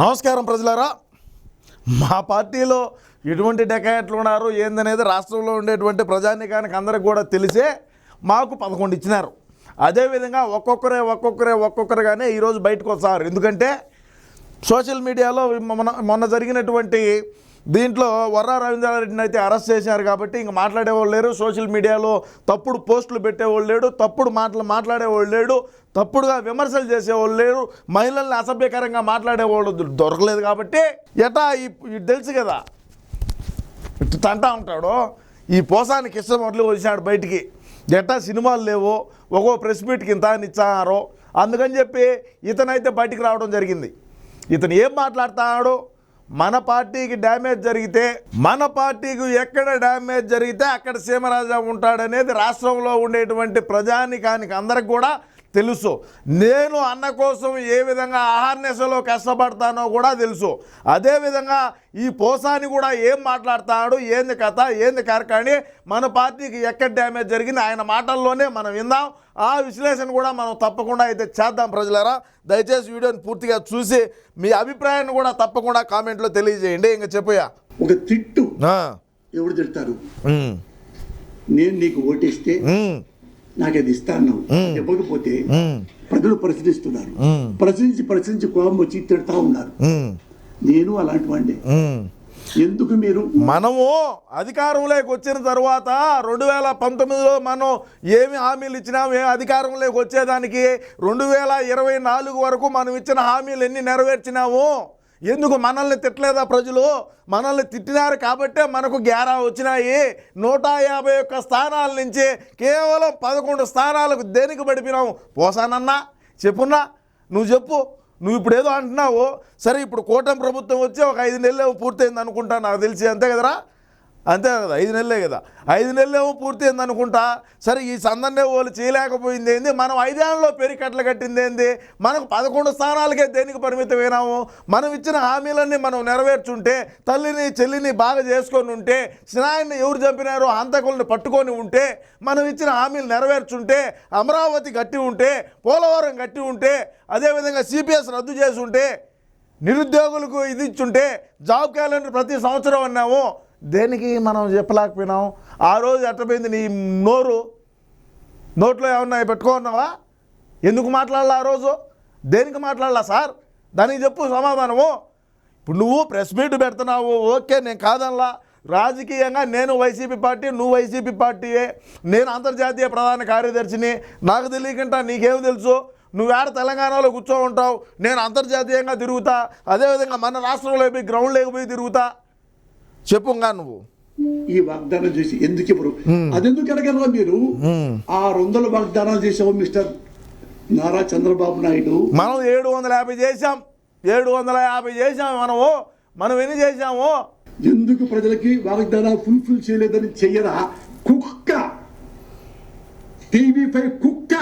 నమస్కారం ప్రజలారా. మా పార్టీలో ఎటువంటి డెకాయట్లు ఉన్నారు ఏందనేది రాష్ట్రంలో ఉండేటువంటి ప్రజానికానికి అందరికి కూడా తెలిసే మాకు పదకొండు ఇచ్చినారు. అదేవిధంగా ఒక్కొక్కరే ఒక్కొక్కరే ఒక్కొక్కరుగానే ఈరోజు బయటకు వస్తారు. ఎందుకంటే సోషల్ మీడియాలో మొన్న మొన్న జరిగినటువంటి దీంట్లో వర్రా రవీంద్రారెడ్డిని అయితే అరెస్ట్ చేశారు కాబట్టి ఇంక మాట్లాడేవాళ్ళు లేరు. సోషల్ మీడియాలో తప్పుడు పోస్టులు పెట్టేవాళ్ళు లేడు తప్పుడు మాటలు మాట్లాడేవాళ్ళు లేడు తప్పుడుగా విమర్శలు చేసేవాళ్ళు లేరు మహిళల్ని అసభ్యకరంగా మాట్లాడేవాళ్ళు దొరకలేదు కాబట్టి ఎటా ఈ తెలుసు కదా. ఇటు తంటా ఉంటాడు. ఈ పోసానికి ఇష్టం మొదలు వచ్చాడు బయటికి. ఎట్టా సినిమాలు లేవు ఒక్కో ప్రెస్ మీట్కి ఇంత అని ఇచ్చారో. అందుకని చెప్పి ఇతనైతే బయటికి రావడం జరిగింది. ఇతను ఏం మాట్లాడుతున్నాడు మన పార్టీకి డ్యామేజ్ జరిగితే మన పార్టీకి ఎక్కడ డ్యామేజ్ జరిగితే అక్కడ సీమరాజా ఉంటాడనేది రాష్ట్రంలో ఉండేటువంటి ప్రజానికానికి అందరికి కూడా తెలుసు. నేను అన్న కోసం ఏ విధంగా ఆహార్నిశలో కష్టపడతానో కూడా తెలుసు. అదేవిధంగా ఈ పోసాని కూడా ఏం మాట్లాడతాడు ఏంది కథ ఏంది కరకాని మన పార్టీకి ఎక్కడ డ్యామేజ్ జరిగింది ఆయన మాటల్లోనే మనం విందాం. ఆ విశ్లేషణ కూడా మనం తప్పకుండా అయితే చేద్దాం ప్రజలారా. దయచేసి వీడియోని పూర్తిగా చూసి మీ అభిప్రాయాన్ని కూడా తప్పకుండా కామెంట్లో తెలియజేయండి. ఇంకా చెప్పయా ఒక తిట్టు ఎవడు తిడతారు? నేను నీకు ఓటేస్తే నాకు అది ఇస్తా అన్నావు ఇవ్వకపోతే ప్రజలు ప్రశ్నిస్తున్నారు. ప్రశ్నించి ప్రశ్నించి కోపం వచ్చి తిడతా ఉన్నారు. నేను అలాంటి వాడిని. ఎందుకు మీరు? మనము అధికారంలోకి వచ్చిన తర్వాత రెండు వేల పంతొమ్మిదిలో మనం ఏమి హామీలు ఇచ్చినాము ఏ అధికారంలోకి వచ్చేదానికి రెండు వేల ఇరవై నాలుగు వరకు మనం ఇచ్చిన హామీలు ఎన్ని నెరవేర్చినాము? ఎందుకు మనల్ని తిట్టలేదా ప్రజలు? మనల్ని తిట్టినారు కాబట్టే మనకు గ్యారా వచ్చినాయి. నూట యాభై ఒక్క స్థానాల నుంచి కేవలం పదకొండు స్థానాలకు దేనికి పడిపినావు పోసానన్నా చెప్పున్నా. నువ్వు చెప్పు. నువ్వు ఇప్పుడు ఏదో అంటున్నావు. సరే ఇప్పుడు కూటమి ప్రభుత్వం వచ్చి ఒక ఐదు నెలలు పూర్తయింది అనుకుంటా నాకు తెలిసి. అంతే కదరా? అంతే కదా ఐదు నెలలే కదా. ఐదు నెలలేమో పూర్తయింది అనుకుంటా. సరే ఈ సందర్నే వాళ్ళు చేయలేకపోయింది ఏంది? మనం ఐదేళ్ళలో పెరికట్లు కట్టింది ఏంది? మనకు పదకొండు స్థానాలకే దేనికి పరిమితమైనాము మనం ఇచ్చిన హామీలన్నీ మనం నెరవేర్చుంటే తల్లిని చెల్లిని బాగా చేసుకొని ఉంటే స్నాయిని ఎవరు చంపినారో హంతకులను పట్టుకొని ఉంటే మనం ఇచ్చిన హామీలు నెరవేర్చుంటే అమరావతి కట్టి ఉంటే పోలవరం కట్టి ఉంటే అదేవిధంగా సిపిఎస్ రద్దు చేసి ఉంటే నిరుద్యోగులకు ఇది ఇచ్చుంటే జాబ్ క్యాలెండర్ ప్రతి సంవత్సరం అన్నాము. దేనికి మనం చెప్పలేకపోయినాం? ఆ రోజు ఎట్టపోయింది నీ నోరు. నోట్లో ఏమన్నా పెట్టుకున్నావా ఎందుకు మాట్లాడాలా ఆ రోజు? దేనికి మాట్లాడాలా సార్? దానికి చెప్పు సమాధానము. ఇప్పుడు నువ్వు ప్రెస్ మీట్ పెడుతున్నావు ఓకే నేను కాదనలా. రాజకీయంగా నేను వైసీపీ పార్టీ నువ్వు వైసీపీ పార్టీయే. నేను అంతర్జాతీయ ప్రధాన కార్యదర్శిని. నాకు తెలియకుండా నీకేం తెలుసు? నువ్వు ఆడ తెలంగాణలో కూర్చో ఉంటావు. నేను అంతర్జాతీయంగా తిరుగుతా. అదేవిధంగా మన రాష్ట్రంలో పోయి గ్రౌండ్ లేకపోయి తిరుగుతా. చెప్పుగా నువ్వు. ఈ వాగ్దానం చేసి ఎందుకు ఇవ్వరు? అదెందుకు అడగలరా మీరు? ఆరు వందల వాగ్దానాలు చేసావు మిస్టర్ నారా చంద్రబాబు నాయుడు. మనం ఏడు వందల యాభై చేసాం ఏడు వందల యాభై చేసాం మనము. మనం ఎన్ని చేసాము ఎందుకు ప్రజలకి వాగ్దానాలు ఫుల్ఫిల్ చేయలేదని చెయ్యరా? కుక్క. టీవీ పై కుక్క.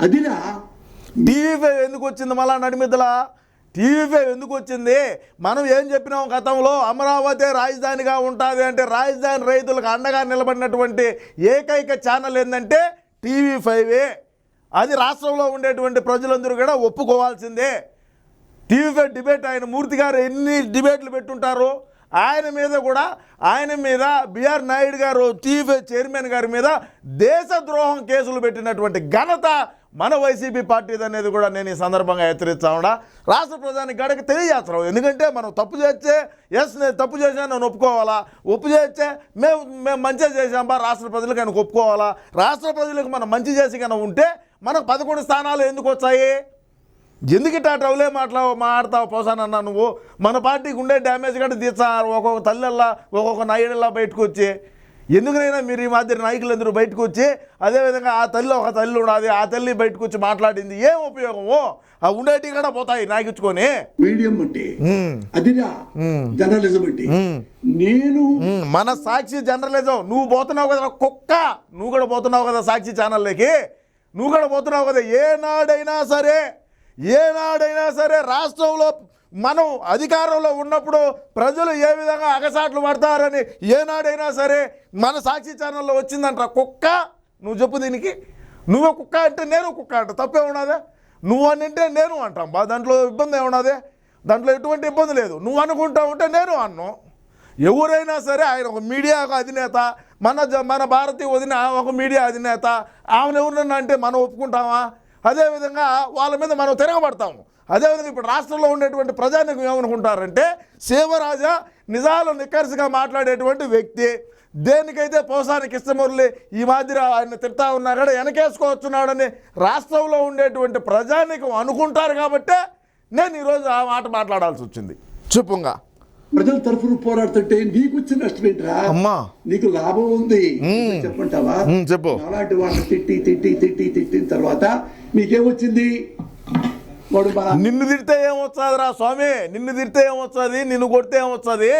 అదిరా. టీవీ ఫైవ్ ఎందుకు వచ్చింది మళ్ళా నడిమిద్దల? టీవీ ఫైవ్ ఎందుకు వచ్చింది? మనం ఏం చెప్పినాం గతంలో? అమరావతి రాజధానిగా ఉంటుంది అంటే రాజధాని రైతులకు అండగా నిలబడినటువంటి ఏకైక ఛానల్ ఏంటంటే టీవీ ఫైవే. అది రాష్ట్రంలో ఉండేటువంటి ప్రజలందరూ కూడా ఒప్పుకోవాల్సిందే. టీవీ ఫైవ్ డిబేట్ ఆయన మూర్తి గారు ఎన్ని డిబేట్లు పెట్టుంటారు ఆయన మీద కూడా ఆయన మీద బిఆర్ నాయుడు గారు టీవీ ఫైవ్ చైర్మన్ గారి మీద దేశద్రోహం కేసులు పెట్టినటువంటి ఘనత మన వైసీపీ పార్టీది అనేది కూడా నేను ఈ సందర్భంగా హెచ్చరిస్తా రాష్ట్ర ప్రధాని గడకి తెలియజేస్తున్నాం ఎందుకంటే మనం తప్పు చేస్తే ఎస్ నేను తప్పు చేశాను నేను ఒప్పుకోవాలా? ఒప్పు చేస్తే మేము మేము మంచిగా చేసాంబా రాష్ట్ర ప్రజలకు ఆయన ఒప్పుకోవాలా? రాష్ట్ర ప్రజలకు మనం మంచి చేసి కనుక ఉంటే మనకు పదకొండు స్థానాలు ఎందుకు వచ్చాయి? ఎందుకు ఇట్లా ట్రవులే మాట్లా మాట్లాడతావు పోసానన్నా నువ్వు? మన పార్టీకి ఉండే డ్యామేజ్ కూడా తీర్చా ఒక్కొక్క తల్లెల్లా ఒక్కొక్క నాయుడల్లా బయటకు వచ్చి. ఎందుకనైనా మీరు ఈ మాదిరి నాయకులు అందరూ బయటకు వచ్చి అదేవిధంగా ఆ తల్లి ఒక తల్లి ఉన్నది ఆ తల్లి బయటకు వచ్చి మాట్లాడింది ఏం ఉపయోగము ఆ ఉండేటివి కూడా పోతాయి నాకిచ్చుకొని మీడియం అంటే అదిరా జర్నలిజం అంటే. నేను మన సాక్షి జర్నలిజం. నువ్వు పోతున్నావు కదా కుక్క నువ్వు కూడా పోతున్నావు కదా సాక్షి ఛానల్లోకి. నువ్వు కూడా పోతున్నావు కదా ఏనాడైనా సరే ఏనాడైనా సరే రాష్ట్రంలో మనం అధికారంలో ఉన్నప్పుడు ప్రజలు ఏ విధంగా అగసాట్లు పడతారని ఏనాడైనా సరే మన సాక్షి ఛానల్లో వచ్చిందంట కుక్క? నువ్వు చెప్పు దీనికి. నువ్వే కుక్క అంటే నేను కుక్క అంట తప్పే ఉన్నదే? నువ్వు అని అంటే నేను అంటాం. బా దాంట్లో ఇబ్బంది ఏమన్నది? దాంట్లో ఎటువంటి ఇబ్బంది లేదు. నువ్వు అనుకుంటా ఉంటే నేను అన్ను. ఎవరైనా సరే ఆయన ఒక మీడియా అధినేత మన జ- మన భారతీయ వదిన ఒక మీడియా అధినేత ఆమెను ఎవరినన్నా అంటే మనం ఒప్పుకుంటామా? అదేవిధంగా వాళ్ళ మీద మనం తిరగబడతాము. అదేవిధంగా ఇప్పుడు రాష్ట్రంలో ఉండేటువంటి ప్రజానికి ఏమనుకుంటారంటే శివరాజా నిజాలు నిక్కర్సిగా మాట్లాడేటువంటి వ్యక్తి. దేనికైతే పోసానికి ఇష్టమురళి ఈ మాదిరి ఆయన తిడతా ఉన్నా కూడా వెనకేసుకోవచ్చున్నాడని రాష్ట్రంలో ఉండేటువంటి ప్రజానికం అనుకుంటారు కాబట్టే నేను ఈరోజు ఆ మాట మాట్లాడాల్సి వచ్చింది. చెప్పుగా ప్రజల తరఫున పోరాడుతుంటే నీకు వచ్చిన నష్టం ఏంట్రా? అమ్మా. నీకు లాభం ఉంది. చెప్పంటావా చెప్పు. అలాంటి వాళ్ళని తిట్టి తిట్టి తిట్టి తిట్టిన తర్వాత మీకేమొచ్చింది నిన్ను తిడితే ఏమొచ్చాదిరా స్వామి? నిన్ను తిడితే ఏమొచ్చాది? నిన్ను కొడితే ఏమొచ్చాది?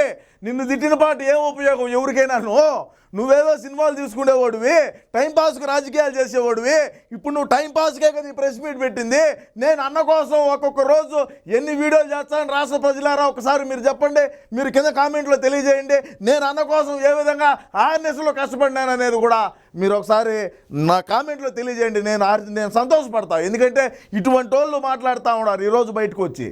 నిన్ను తిట్టిన పాటు ఏం ఉపయోగం ఎవరికైనా నువ్వు నువ్వేదో సినిమాలు తీసుకునేవాడివి టైంపాస్కి రాజకీయాలు చేసేవాడివి ఇప్పుడు నువ్వు టైంపాస్కే కదా ఈ ప్రెస్ మీట్ పెట్టింది నేను అన్న కోసం ఒక్కొక్క రోజు ఎన్ని వీడియోలు చేస్తాను రాష్ట్ర ప్రజలారా ఒకసారి మీరు చెప్పండి మీరు కింద కామెంట్లో తెలియజేయండి నేను అన్న కోసం ఏ విధంగా ఆర్ఎన్ఎస్లో కష్టపడినాను అనేది కూడా మీరు ఒకసారి నా కామెంట్లో తెలియజేయండి నేను నేను సంతోషపడతాను ఎందుకంటే ఇటువంటి వాళ్ళు మాట్లాడుతూ ఉన్నారు ఈరోజు బయటకు వచ్చి.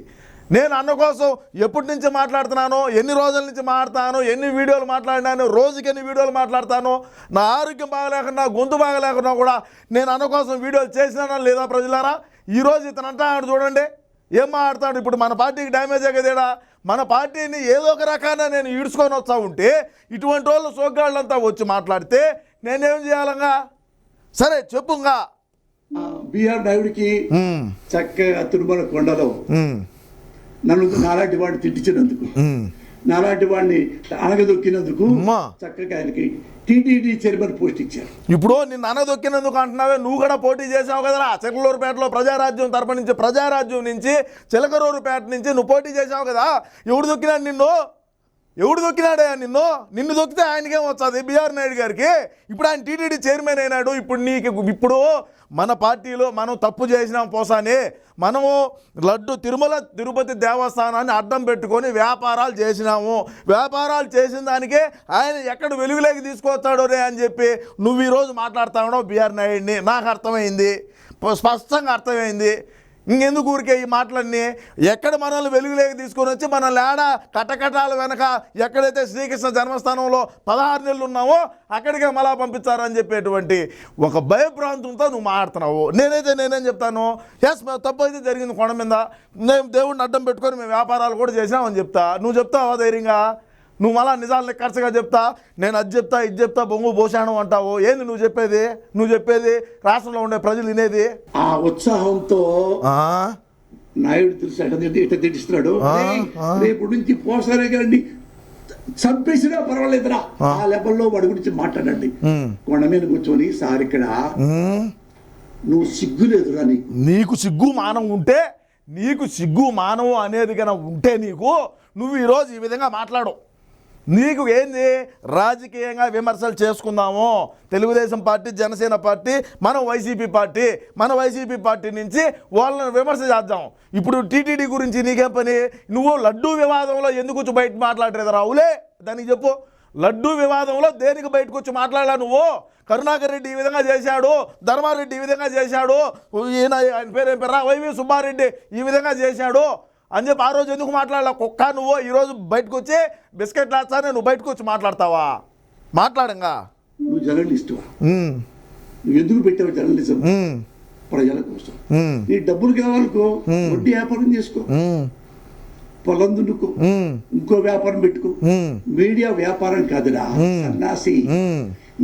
నేను అన్న కోసం ఎప్పటి నుంచి మాట్లాడుతున్నాను ఎన్ని రోజుల నుంచి మాట్లాడతాను ఎన్ని వీడియోలు మాట్లాడినాను రోజుకి ఎన్ని వీడియోలు మాట్లాడతాను నా ఆరోగ్యం బాగలేకున్నా గొంతు బాగలేకున్నా కూడా నేను అన్న కోసం వీడియోలు చేసినానా లేదా ప్రజలారా? ఈరోజు ఇతను అంటాడు చూడండి. ఏం మాట్లాడతాడు ఇప్పుడు మన పార్టీకి డ్యామేజ్ అయ్యేదేడా మన పార్టీని ఏదో ఒక రకాన నేను ఈడ్చుకొని వస్తా ఉంటే ఇటువంటి వాళ్ళు సోగ్గాళ్ళంతా వచ్చి మాట్లాడితే నేనేం చేయాలంగా? సరే చెప్పుగా. బిఆర్ ఉమ్, చక్కగా తిరుమల కొండలో నన్ను నాలాంటి వాడిని తిట్టించినందుకు. నాలాంటి వాడిని అనగదొక్కినందుకు. చక్కగా ఆయనకి టీటీడీ చైర్మన్ పోస్ట్ ఇచ్చారు. ఇప్పుడు నిన్ను అనదొక్కినందుకు అంటున్నావే నువ్వు కూడా పోటీ చేసావు కదరా. చిలకలూరుపేటలో ప్రజారాజ్యం తరపు నుంచి ప్రజారాజ్యం నుంచి చిలకలూరుపేట నుంచి నువ్వు పోటీ చేసావు కదా. ఎవడు దొక్కినాడు నిన్ను? ఎవడు దొక్కినాడే నిన్ను? నిన్ను దొక్కితే ఆయనకేం వచ్చాది బీఆర్ నాయుడు గారికి? ఇప్పుడు ఆయన టీటీడీ చైర్మన్ అయినాడు. ఇప్పుడు నీకు ఇప్పుడు మన పార్టీలో మనం తప్పు చేసినాం పోసాని. మనము లడ్డు తిరుమల తిరుపతి దేవస్థానాన్ని అడ్డం పెట్టుకొని వ్యాపారాలు చేసినాము. వ్యాపారాలు చేసిన దానికే ఆయన ఎక్కడ వెలుగులోకి తీసుకొస్తాడో రే అని చెప్పి నువ్వు ఈరోజు మాట్లాడుతా ఉన్నావు బీఆర్ నాయుడిని. నాకు అర్థమైంది. స్పష్టంగా అర్థమైంది. ఇంకెందుకు ఊరికే ఈ మాటలన్నీ? ఎక్కడ మనల్ని వెలుగులోకి తీసుకొని వచ్చి మన లేడ కటకటాల వెనక ఎక్కడైతే శ్రీకృష్ణ జన్మస్థానంలో పదహారు నెలలు ఉన్నావో అక్కడికే మళ్ళా పంపించారని చెప్పేటువంటి ఒక భయభ్రాంతంతో నువ్వు మాట్లాడుతున్నావు. నేనైతే నేనేం చెప్తాను? ఎస్ మేము తప్పు అయితే జరిగింది కొండ మీద. మేము దేవుడిని అడ్డం పెట్టుకొని మేము వ్యాపారాలు కూడా చేసామని చెప్తా. నువ్వు చెప్తావా ధైర్యంగా? నువ్వు మళ్ళా నిజాలు ఖర్చుగా చెప్తా నేను అది చెప్తా ఇది చెప్తా బొంగు పోషాణం అంటావు? ఏంది నువ్వు చెప్పేది? నువ్వు చెప్పేది? రాష్ట్రంలో ఉండే ప్రజలు వినేది? ఆ ఉత్సాహంతో నాయుడు తెలుసు ఎట తిట్టి ఎట తిట్టిస్తున్నాడు. "ఏయ్, రేపు నుంచి పోసారే గారిని చంపేసినా పర్వాలేదురా. ఆ. లెవెల్లో వాడి గురించి మాట్లాడండి. కొండ మీద కూర్చొని సార్ ఇక్కడ నువ్వు సిగ్గు లేదురా నీకు. నీకు సిగ్గు మానం ఉంటే నీకు సిగ్గు మానవు అనేది కనుక ఉంటే నీకు నువ్వు ఈరోజు ఈ విధంగా మాట్లాడు నీకు ఏంది? రాజకీయంగా విమర్శలు చేసుకుందాము. తెలుగుదేశం పార్టీ జనసేన పార్టీ మనం వైసీపీ పార్టీ మన వైసీపీ పార్టీ నుంచి వాళ్ళని విమర్శ చేద్దాం. ఇప్పుడు టీటీడీ గురించి నీకే పని? నువ్వు లడ్డూ వివాదంలో ఎందుకు వచ్చి బయట మాట్లాడలేదు రావులే? దానికి చెప్పు. లడ్డూ వివాదంలో దేనికి బయటకు వచ్చి మాట్లాడా నువ్వు? కరుణాకర్ రెడ్డి ఈ విధంగా చేశాడు ధర్మారెడ్డి ఈ విధంగా చేశాడు ఈయన ఆయన పేరు ఏం పేరు వైవి సుబ్బారెడ్డి ఈ విధంగా చేశాడు. అని చెప్పి ఆ రోజు ఎందుకు మాట్లాడాల? కుక్క నువ్వు ఈరోజు బయటకు వచ్చి బిస్కెట్ లాస్తానే నువ్వు బయటకు వచ్చి మాట్లాడతావా? మాట్లాడంగా. నువ్వు జర్నలిస్టువా ఉమ్, నువ్వు ఎందుకు పెట్టావు జర్నలిజం? ప్రజల కోసం. నీ డబ్బులు కావాలనుకో వడ్డీ వ్యాపారం చేసుకో. పొలం దున్నుకో. ఇంకో వ్యాపారం పెట్టుకో. మీడియా వ్యాపారం కాదురా. సన్నాసి.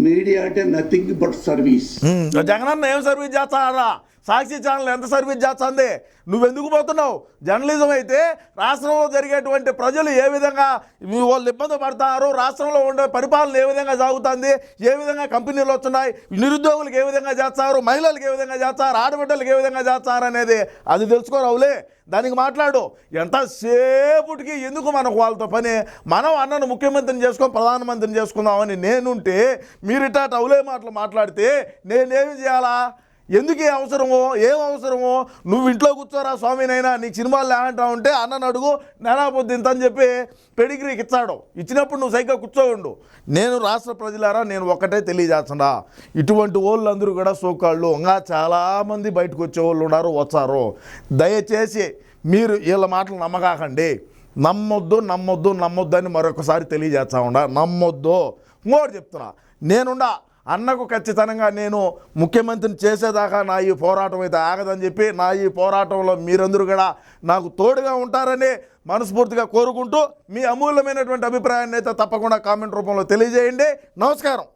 మీడియా అంటే నథింగ్ బట్ సర్వీస్ జగనన్న ఏం సర్వీస్ చేస్తాడా సాక్షి ఛానల్ ఎంత సర్వీస్ చేస్తుంది? నువ్వెందుకు పోతున్నావు? జర్నలిజం అయితే రాష్ట్రంలో జరిగేటువంటి ప్రజలు ఏ విధంగా వాళ్ళు ఇబ్బంది పడతారు రాష్ట్రంలో ఉండే పరిపాలన ఏ విధంగా సాగుతుంది ఏ విధంగా కంపెనీలు వస్తున్నాయి నిరుద్యోగులకు ఏ విధంగా చేస్తారు మహిళలకు ఏ విధంగా చేస్తారు ఆడబిడ్డలకు ఏ విధంగా చేస్తారు అనేది అది తెలుసుకోరావులే. దానికి మాట్లాడు. ఎంతసేపుటికి ఎందుకు మనకు వాళ్ళతో పని? మనం అన్నను ముఖ్యమంత్రిని చేసుకొని ప్రధానమంత్రిని చేసుకుందామని నేనుంటే మీరు ఇట్లా అవులే మాటలు మాట్లాడితే నేనేమి చేయాలా? ఎందుకు ఏ అవసరమో ఏం అవసరమో నువ్వు ఇంట్లో కూర్చోరా స్వామినైనా నీకు సినిమాలు లేమంటా ఉంటే అన్నను అడుగు నేనా ఇంత అని చెప్పి పెడిగ్రీకి ఇచ్చాడు. ఇచ్చినప్పుడు నువ్వు సైకిల్ కూర్చోవుండు నేను రాష్ట్ర ప్రజలారా నేను ఒక్కటే తెలియజేస్తున్నా. ఇటువంటి వాళ్ళందరూ కూడా సోకాళ్ళు. ఇంకా చాలామంది బయటకు వచ్చే వాళ్ళు ఉన్నారు వచ్చారు. దయచేసి మీరు వీళ్ళ మాటలు నమ్మకాకండి. నమ్మొద్దు నమ్మొద్దు నమ్మొద్దు అని మరొకసారి తెలియజేస్తా ఉండ నమ్మొద్దు. ఇంకోటి చెప్తున్నా. నేనుండా అన్నకు ఖచ్చితంగా నేను ముఖ్యమంత్రిని చేసేదాకా నా ఈ పోరాటం అయితే ఆగదని చెప్పి నా ఈ పోరాటంలో మీరందరూ కూడా నాకు తోడుగా ఉంటారని మనస్ఫూర్తిగా కోరుకుంటూ మీ అమూల్యమైనటువంటి అభిప్రాయాన్ని అయితే తప్పకుండా కామెంట్ రూపంలో తెలియజేయండి. నమస్కారం.